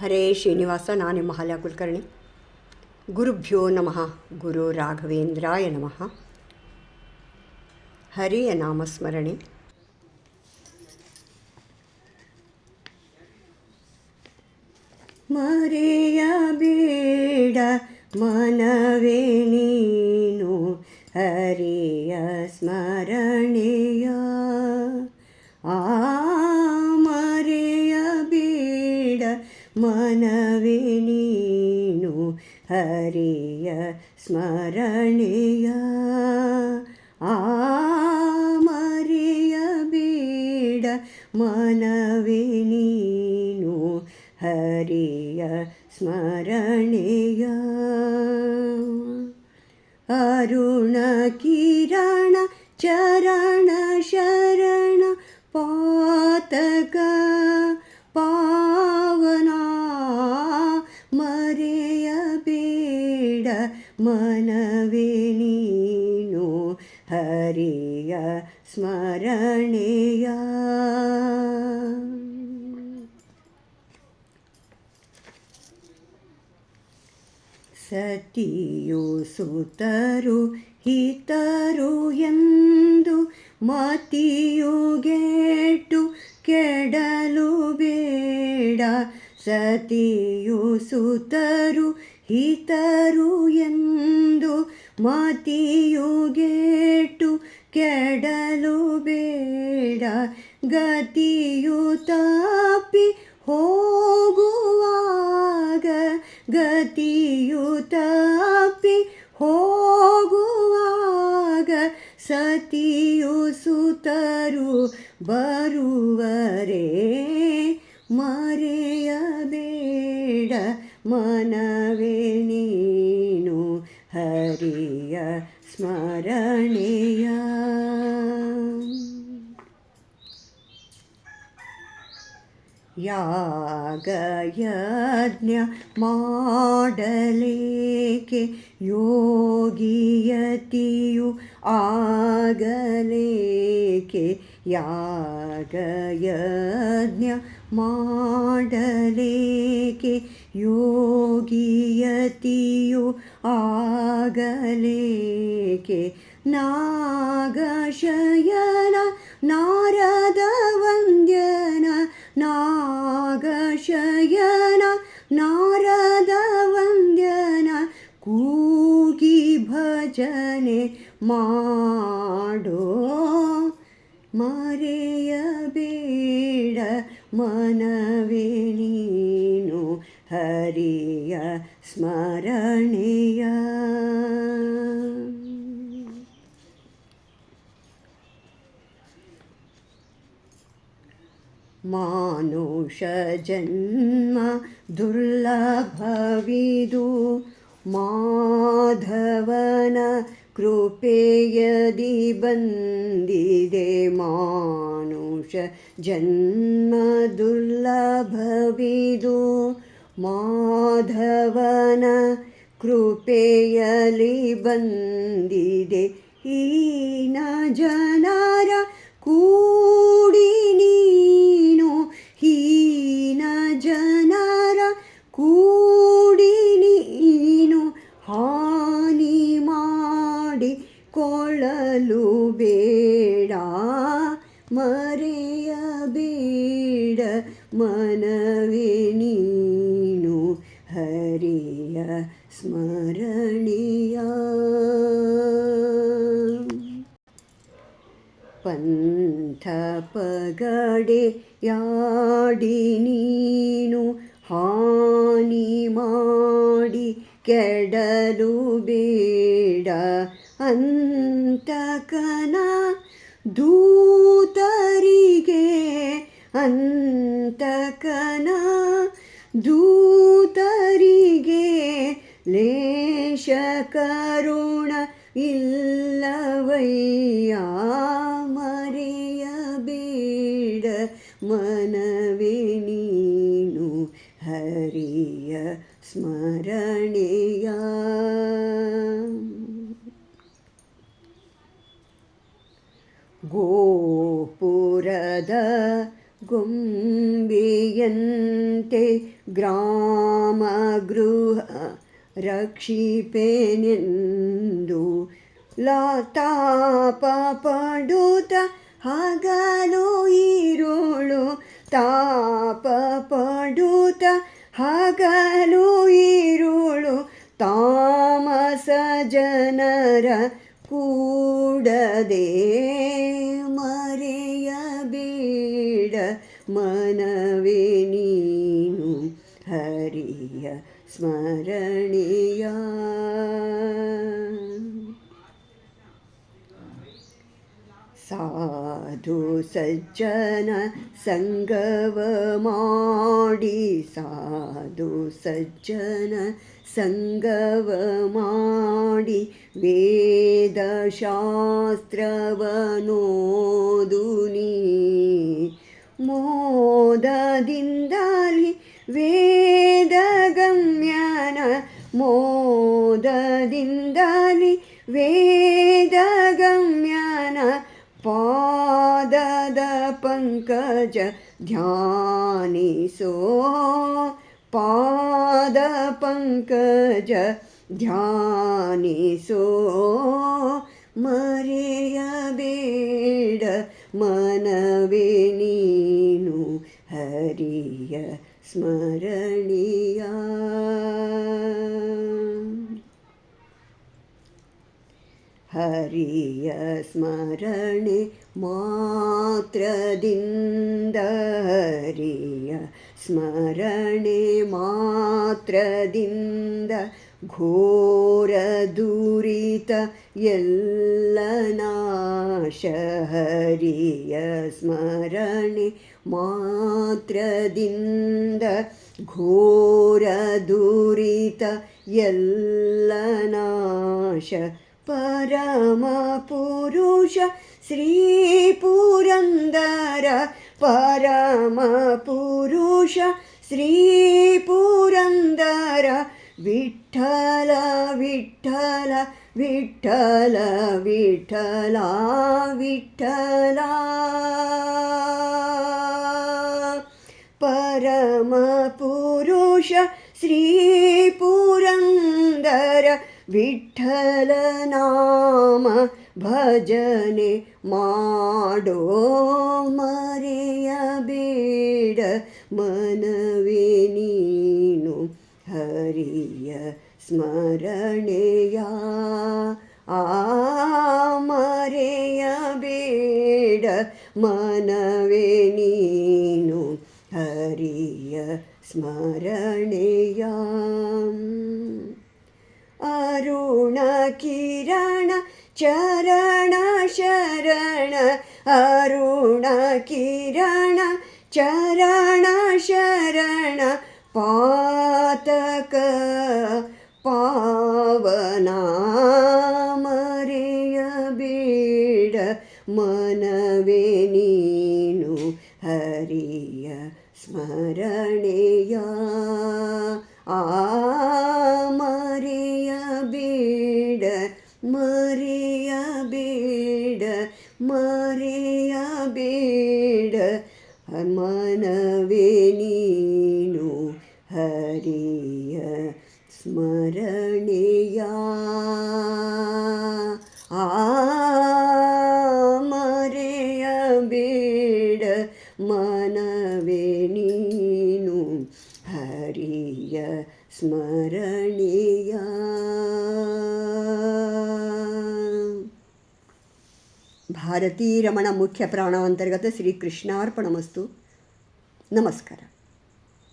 ಹರೇ ಶ್ರೀನಿವಾಸ, ನಾನು ನಿಮ್ಮ ಹಾಲ್ಯ ಕುಲಕರ್ಣಿ. ಗುರುಭ್ಯೋ ನಮಃ, ಗುರು ರಾಘವೇಂದ್ರಾಯ ನಮಃ. ಹರಿಯ ನಾಮಸ್ಮರಣೆ. ಮರೆಯಬೇಡ ಮನವೇ ನೀನು, ಹರಿಯ ಸ್ಮರಣೆಯ ಹರಿಯ ಸ್ಮರಣೆಯ ಆ ಮರೆಯಬೇಡ ಮನವೇ ನೀನು ಹರಿಯ ಸ್ಮರಣೆಯ. ಅರುಣ ಕಿರಣ ಚರಣ ಶರಣ ಪಾತಕ ಮನವೇ ನೀನು ಹರಿಯ ಸ್ಮರಣೆಯ. ಸತಿಯು ಸುತರು ಹಿತರು ಎಂದು ಮತಿಯು ಗೇಟು ಕೆಡಲು ಬೇಡ. ಸತಿಯು ಸುತರು ಹಿತರು ಎಂದು ಮಾತಿಯುಗೇಟು ಕೆಡಲು ಬೇಡ ಗತಿಯು ಮರೆಯಬೇಡ ಮನವೇ ನೀನು ಹರಿಯ ಸ್ಮರಣೆಯ ಯಾಗಯಜ್ಞ ಮಾಡಲೇಕೆ ಯೋಗಿಯತಿಯು ಆಗಲೇಕೆ ಯಾಗಯಜ್ಞ ಮಾಡಲೇಕೆ ಯೋಗಿಯತಿಯು ಆಗಲೇಕೆ? ನಾಗಶಯನ ನಾರದ ವಂದ್ಯನ ನಾಗಶಯನ ನಾರದ ವಂದ್ಯನ ಕೂಗಿ ಭಜನೆ ಮಾಡೋ ಮರೆಯಬೇಡ. ಮನವೇ ನೀನು ಹರಿಯ ಸ್ಮರಣೆಯ. ಮಾನುಷ ಜನ್ಮ ದುರ್ಲಭವಿದು ಮಾಧವನ ಕೃಪೆಯದಿ ಬಂದಿದೆ ಮಾನುಷ ಜನ್ಮ ದುರ್ಲಭವಿದು. ಮಾಧವನ ಕೃಪೆಯಲಿ ಬಂದಿದೆ. ಈನ ಜನರ ಕೂಡಿ ನೀನು ಹೀನ ಜನರ ಕೂಡಿ ಹರಿಯ ಸ್ಮರಣೀಯ. ಪಂಥ ಪಗಡೆ ಯಾಡಿ ನೀನು ಹಾನಿ ಮಾಡಿ ಕೆಡಲು ಬೇಡ. ಅಂತಕನ ದೂತರಿಗೆ ಅಂತಕನ ದೂತರಿಗೆ ಲೇಷ ಕರುಣ ಇಲ್ಲವಯ್ಯ ಮರೆಯಬೇಡ ಮನವೇ ನೀನು ಹರಿಯ ಸ್ಮರಣೆಯ ಗೋಪುರದ ಗೊಂಬೆಯಂತೆ ಗ್ರಾಮ ಗೃಹ ರಕ್ಷಿಪೆನೆಂದು ಲಾತಾಪ ಪಡುತ್ತ ಹಗಲು ಈರುಳು ತಾಪ ಪಡುತ್ತ ಹಗಲು ಈರುಳು ತಾಮಸ ಜನರ ಕೂಡದೆ ಹರಿಯ ಸ್ಮರಣೀಯ. ಸಾಧು ಸಜ್ಜನ ಸಂಗವ ಮಾಡಿ ಸಾಧು ಸಜ್ಜನ ಸಂಗವ ಮಾಡಿ ವೇದಶಾಸ್ತ್ರವನೋದು ನೀ. ಮೋದದಿಂದಲಿ ವೇದಗಮ್ಯನ ಮೋದದಿಂದಲಿ ವೇದಗಮ್ಯನ ಪಾದದ ಪಂಕಜ ಧ್ಯಾನಿಸೋ ಪಾದ ಪಂಕಜ ಧ್ಯಾನಿಸೋ ಮರೆಯಬೇಡ ಮನವೇ स्मरणीया। हरिय स्मरणे मात्रदिन्द हरिय स्मरणे मात्र घोरदुरित ಎಲ್ಲ ನಾಶಹರಿಯ ಸ್ಮರಣೆ ಮಾತ್ರದಿಂದ ಘೋರ ದುರಿತ ಎಲ್ಲ ನಾಶ ಪರಮ ಪುರುಷ ಶ್ರೀ ಪುರಂದರ ಪರಮ ಪುರುಷ ಶ್ರೀ ಪುರಂದರ ವಿಠಲ विठ्ठल विठ्ठला विठ्ठला। परमपुरुष श्रीपुरन्दर विठ्ठलनाम भजने माडो मरेय बेड मनवे नीनु हरिय സ്മരണീയ ആമരയ ബീട മനവേനീനു ഹരിയ സ്മരണീയ. അരുണ കിരണ ചരണ ശരണ അരുണ കിരണ ചരണ ശരണ പാ ಮನವೇ ನೀನು ಹರಿಯ ಸ್ಮರಣೆಯ ಆ ಮರೆಯಬೇಡ ಮರೆಯಬೇಡ ಮರೆಯಬೇಡ ಮನವೇ ನೀನು ಹರಿಯ ಸ್ಮರಣೆಯ ಆ स्मरणीय। भारतीय रमण मुख्य प्राणांतर्गत श्री कृष्णार्पणमस्तु नमस्कार।